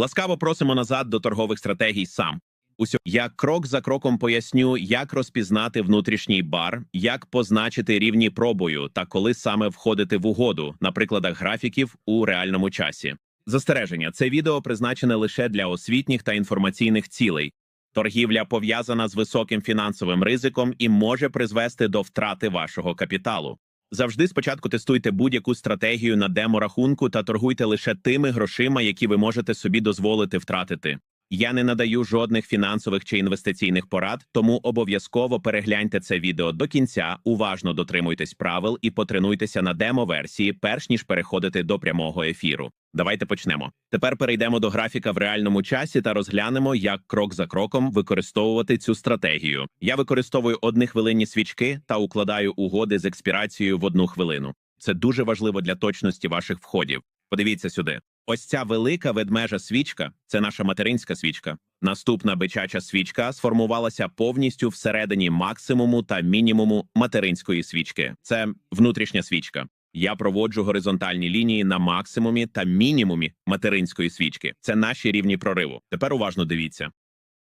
Ласкаво просимо назад до торгових стратегій сам. Усьо я крок за кроком поясню, як розпізнати внутрішній бар, як позначити рівні пробою та коли саме входити в угоду на прикладах графіків у реальному часі. Застереження: це відео призначене лише для освітніх та інформаційних цілей. Торгівля пов'язана з високим фінансовим ризиком і може призвести до втрати вашого капіталу. Завжди спочатку тестуйте будь-яку стратегію на демо-рахунку та торгуйте лише тими грошима, які ви можете собі дозволити втратити. Я не надаю жодних фінансових чи інвестиційних порад, тому обов'язково перегляньте це відео до кінця, уважно дотримуйтесь правил і потренуйтеся на демо-версії, перш ніж переходити до прямого ефіру. Давайте почнемо. Тепер перейдемо до графіка в реальному часі та розглянемо, як крок за кроком використовувати цю стратегію. Я використовую однихвилинні свічки та укладаю угоди з експірацією в одну хвилину. Це дуже важливо для точності ваших входів. Подивіться сюди. Ось ця велика ведмежа свічка це наша материнська свічка. Наступна бичача свічка сформувалася повністю всередині максимуму та мінімуму материнської свічки. Це внутрішня свічка. Я проводжу горизонтальні лінії на максимумі та мінімумі материнської свічки. Це наші рівні прориву. Тепер уважно дивіться.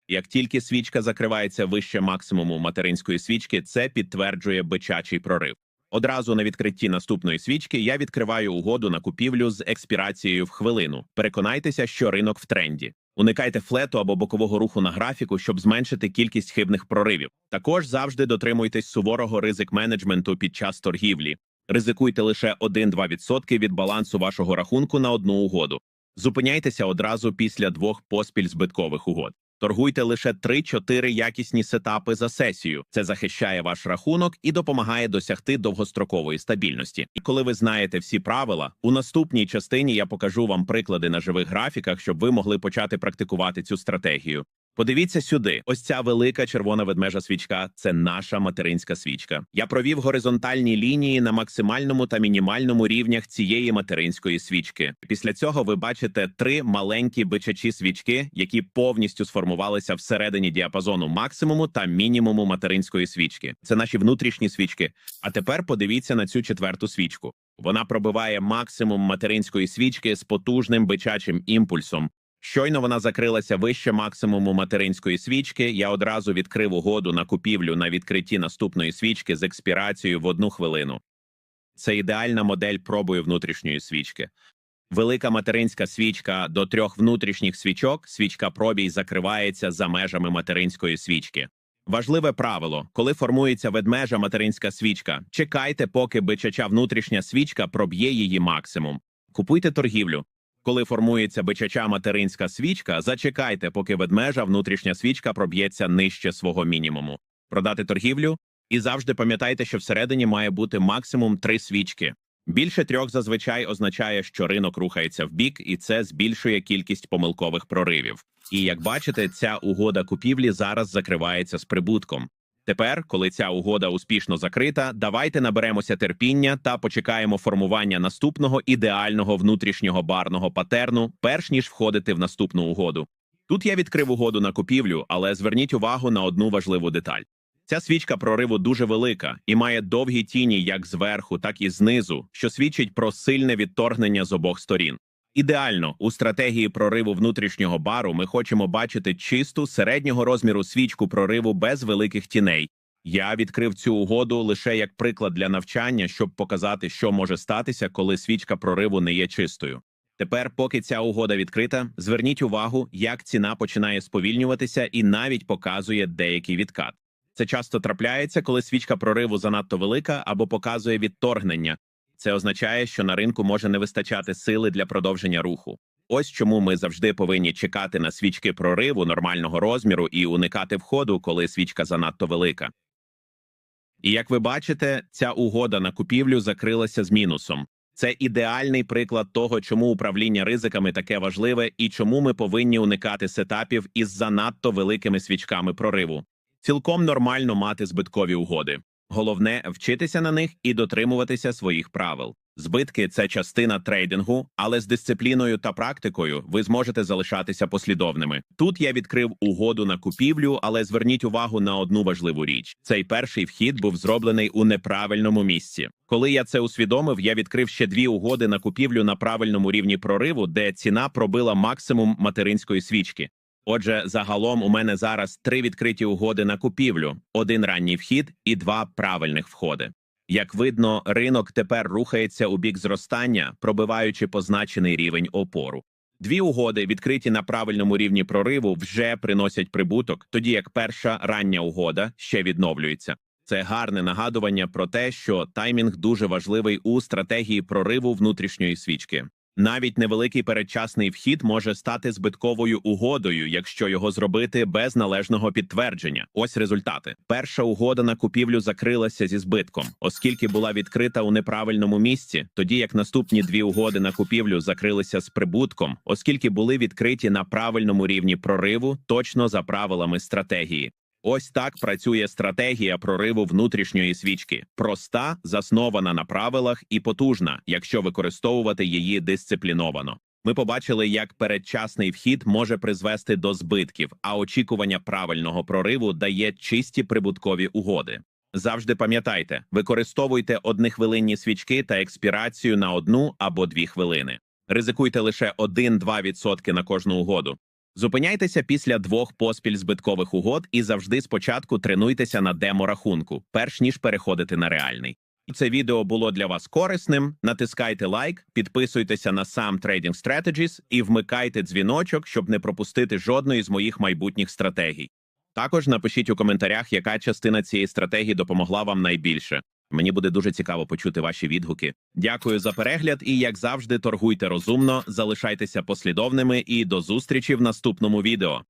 Як тільки свічка закривається вище максимуму материнської свічки, це підтверджує бичачий прорив. Одразу на відкритті наступної свічки я відкриваю угоду на купівлю з експірацією в хвилину. Переконайтеся, що ринок в тренді. Уникайте флету або бокового руху на графіку, щоб зменшити кількість хибних проривів. Також завжди дотримуйтесь суворого ризик менеджменту під час торгівлі. Ризикуйте лише 1-2% від балансу вашого рахунку на одну угоду. Зупиняйтеся одразу після двох поспіль збиткових угод. Торгуйте лише 3-4 якісні сетапи за сесію. Це захищає ваш рахунок і допомагає досягти довгострокової стабільності. І коли ви знаєте всі правила, у наступній частині я покажу вам приклади на живих графіках, щоб ви могли почати практикувати цю стратегію. Подивіться сюди, ось ця велика червона ведмежа свічка це наша материнська свічка. Я провів горизонтальні лінії на максимальному та мінімальному рівнях цієї материнської свічки. Після цього ви бачите три маленькі бичачі свічки, які повністю сформувалися всередині діапазону максимуму та мінімуму материнської свічки. Це наші внутрішні свічки. А тепер подивіться на цю четверту свічку. Вона пробиває максимум материнської свічки з потужним бичачим імпульсом. Щойно вона закрилася вище максимуму материнської свічки. Я одразу відкрив угоду на купівлю на відкритті наступної свічки з експірацією в одну хвилину. Це ідеальна модель пробою внутрішньої свічки. Велика материнська свічка до трьох внутрішніх свічок. Свічка пробій закривається за межами материнської свічки. Важливе правило: коли формується ведмежа материнська свічка, чекайте, поки бичача внутрішня свічка проб'є її максимум. Купуйте торгівлю. Коли формується бичача материнська свічка, зачекайте, поки ведмежа внутрішня свічка проб'ється нижче свого мінімуму. Продати торгівлю і завжди пам'ятайте, що всередині має бути максимум три свічки. Більше трьох зазвичай означає, що ринок рухається вбік, і це збільшує кількість помилкових проривів. І як бачите, ця угода купівлі зараз закривається з прибутком. Тепер, коли ця угода успішно закрита, давайте наберемося терпіння та почекаємо формування наступного ідеального внутрішнього барного патерну, перш ніж входити в наступну угоду. Тут я відкрив угоду на купівлю, але зверніть увагу на одну важливу деталь. Ця свічка прориву дуже велика і має довгі тіні як зверху, так і знизу, що свідчить про сильне відторгнення з обох сторін. Ідеально у стратегії прориву внутрішнього бару ми хочемо бачити чисту середнього розміру свічку прориву без великих тіней. Я відкрив цю угоду лише як приклад для навчання, щоб показати, що може статися, коли свічка прориву не є чистою. Тепер, поки ця угода відкрита, зверніть увагу, як ціна починає сповільнюватися і навіть показує деякий відкат. Це часто трапляється, коли свічка прориву занадто велика або показує відторгнення, це означає, що на ринку може не вистачати сили для продовження руху. Ось чому ми завжди повинні чекати на свічки прориву нормального розміру і уникати входу, коли свічка занадто велика. І як ви бачите, ця угода на купівлю закрилася з мінусом. Це ідеальний приклад того, чому управління ризиками таке важливе і чому ми повинні уникати сетапів із занадто великими свічками прориву. Цілком нормально мати збиткові угоди. Головне вчитися на них і дотримуватися своїх правил. Збитки це частина трейдингу, але з дисципліною та практикою ви зможете залишатися послідовними. Тут я відкрив угоду на купівлю, але зверніть увагу на одну важливу річ: цей перший вхід був зроблений у неправильному місці. Коли я це усвідомив, я відкрив ще дві угоди на купівлю на правильному рівні прориву, де ціна пробила максимум материнської свічки. Отже, загалом у мене зараз три відкриті угоди на купівлю: один ранній вхід і два правильних входи. Як видно, ринок тепер рухається у бік зростання, пробиваючи позначений рівень опору. Дві угоди, відкриті на правильному рівні прориву, вже приносять прибуток, тоді як перша рання угода ще відновлюється. Це гарне нагадування про те, що таймінг дуже важливий у стратегії прориву внутрішньої свічки. Навіть невеликий передчасний вхід може стати збитковою угодою, якщо його зробити без належного підтвердження. Ось результати. Перша угода на купівлю закрилася зі збитком, оскільки була відкрита у неправильному місці, тоді як наступні дві угоди на купівлю закрилися з прибутком, оскільки були відкриті на правильному рівні прориву, точно за правилами стратегії. Ось так працює стратегія прориву внутрішньої свічки. Проста, заснована на правилах і потужна, якщо використовувати її дисципліновано. Ми побачили, як передчасний вхід може призвести до збитків, а очікування правильного прориву дає чисті прибуткові угоди. Завжди пам'ятайте, використовуйте однихвилинні свічки та експірацію на одну або дві хвилини. Ризикуйте лише 1-2% на кожну угоду. Зупиняйтеся після двох поспіль збиткових угод і завжди спочатку тренуйтеся на демо-рахунку, перш ніж переходити на реальний. Це відео було для вас корисним. Натискайте лайк, підписуйтеся на сам Trading Strategies і вмикайте дзвіночок, щоб не пропустити жодної з моїх майбутніх стратегій. Також напишіть у коментарях, яка частина цієї стратегії допомогла вам найбільше. Мені буде дуже цікаво почути ваші відгуки. Дякую за перегляд і, як завжди, торгуйте розумно, залишайтеся послідовними і до зустрічі в наступному відео.